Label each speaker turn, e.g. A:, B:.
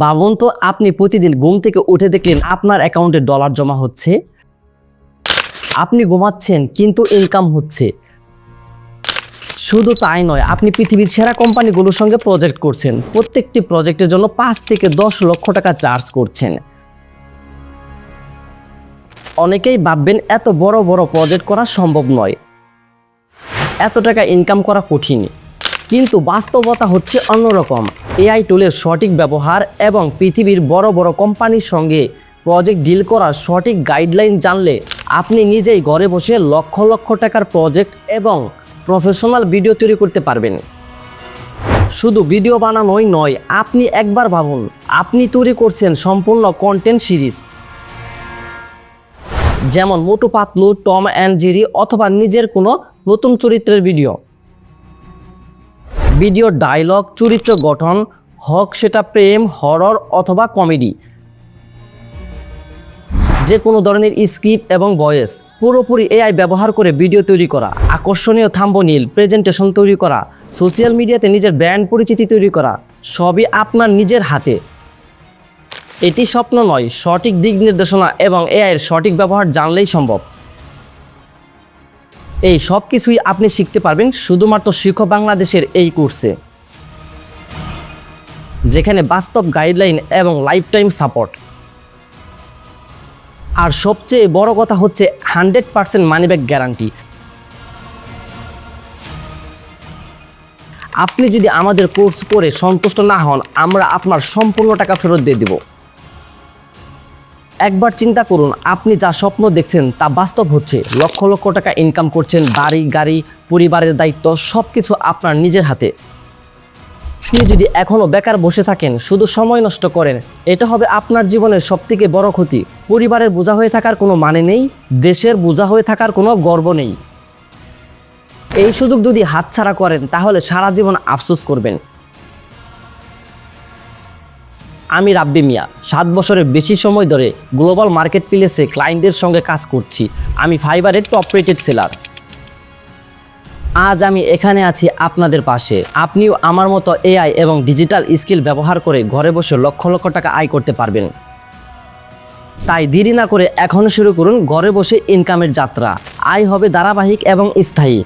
A: ভাবুন তো আপনি প্রতিদিন ঘুম থেকে উঠে দেখলেন আপনার অ্যাকাউন্টে ডলার জমা হচ্ছে। আপনি ঘুমাচ্ছেন, কিন্তু ইনকাম হচ্ছে। শুধু তাই নয়, আপনি পৃথিবীর সেরা কোম্পানিগুলোর সঙ্গে প্রজেক্ট করছেন। প্রত্যেকটি প্রজেক্টের জন্য পাঁচ থেকে দশ লক্ষ টাকা চার্জ করছেন। অনেকেই ভাববেন, এত বড় বড় প্রজেক্ট করা সম্ভব নয়। এত টাকা ইনকাম করা কঠিন। কিন্তু বাস্তবতা হচ্ছে অন্যরকম। এআই টুলের সঠিক ব্যবহার এবং পৃথিবীর বড় বড় কোম্পানির সঙ্গে প্রজেক্ট ডিল করার সঠিক গাইডলাইন জানলে আপনি নিজেই ঘরে বসে লক্ষ লক্ষ টাকার প্রজেক্ট এবং প্রফেশনাল ভিডিও তৈরি করতে পারবেন। শুধু ভিডিও বানানোই নয়, আপনি একবার ভাবুন, আপনি তৈরি করছেন সম্পূর্ণ কন্টেন্ট সিরিজ যেমন Motu Patlu Tom and Jerry অথবা নিজের কোনো নতুন চরিত্রের ভিডিও। ভিডিও ডায়লগ, চরিত্র গঠন, হক সেটা প্রেম, হরর অথবা কমেডি। যে কোনো ধরনের স্ক্রিপ্ট এবং ভয়েস, পুরোপুরি এআই ব্যবহার করে ভিডিও তৈরি করা, আকর্ষণীয় থাম্বনিল প্রেজেন্টেশন তৈরি করা, সোশ্যাল মিডিয়াতে নিজের ব্র্যান্ড পরিচিতি তৈরি করা, সবই আপনার নিজের হাতে। এটি স্বপ্ন নয়, সঠিক দিক নির্দেশনা এবং এআইয়ের সঠিক ব্যবহার জানলেই সম্ভব। এই সব কিছুই আপনি শিখতে পারবেন শুধুমাত্র শিক্ষক বাংলাদেশের এই কোর্সে। যেখানে বাস্তব গাইডলাইন এবং লাইফ টাইম সাপোর্ট আর সবচেয়ে বড় কথা হচ্ছে হান্ড্রেড পার্সেন্ট মানিব্যাক গ্যারান্টি আপনি যদি আমাদের কোর্স করে সন্তুষ্ট না হন, আমরা আপনার সম্পূর্ণ টাকা ফেরত দিয়ে দেব। একবার চিন্তা করুন, আপনি যা স্বপ্ন দেখছেন তা বাস্তব হচ্ছে। লক্ষ লক্ষ টাকা ইনকাম করছেন, বাড়ি, গাড়ি, পরিবারের দায়িত্ব সব কিছু আপনার নিজের হাতে। আপনি যদি এখনও বেকার বসে থাকেন, শুধু সময় নষ্ট করেন, এটা হবে আপনার জীবনের সবথেকে বড় ক্ষতি। পরিবারের বোঝা হয়ে থাকার কোনো মানে নেই, দেশের বোঝা হয়ে থাকার কোনো গর্ব নেই। এই সুযোগ যদি হাতছাড়া করেন, তাহলে সারা জীবন আফসোস করবেন। আমি রাব্বি মিয়া, সাত বছরের বেশি সময় ধরে গ্লোবাল মার্কেট প্লেসে ক্লায়েন্টদের সঙ্গে কাজ করছি। আমি ফাইবারের টপ রেটেড সেলার আজ আমি এখানে আছি আপনাদের পাশে। আপনিও আমার মতো এআই এবং ডিজিটাল স্কিল ব্যবহার করে ঘরে বসে লক্ষ লক্ষ টাকা আয় করতে পারবেন। তাই দেরি না করে এখন শুরু করুন ঘরে বসে ইনকামের যাত্রা। আয় হবে ধারাবাহিক এবং স্থায়ী।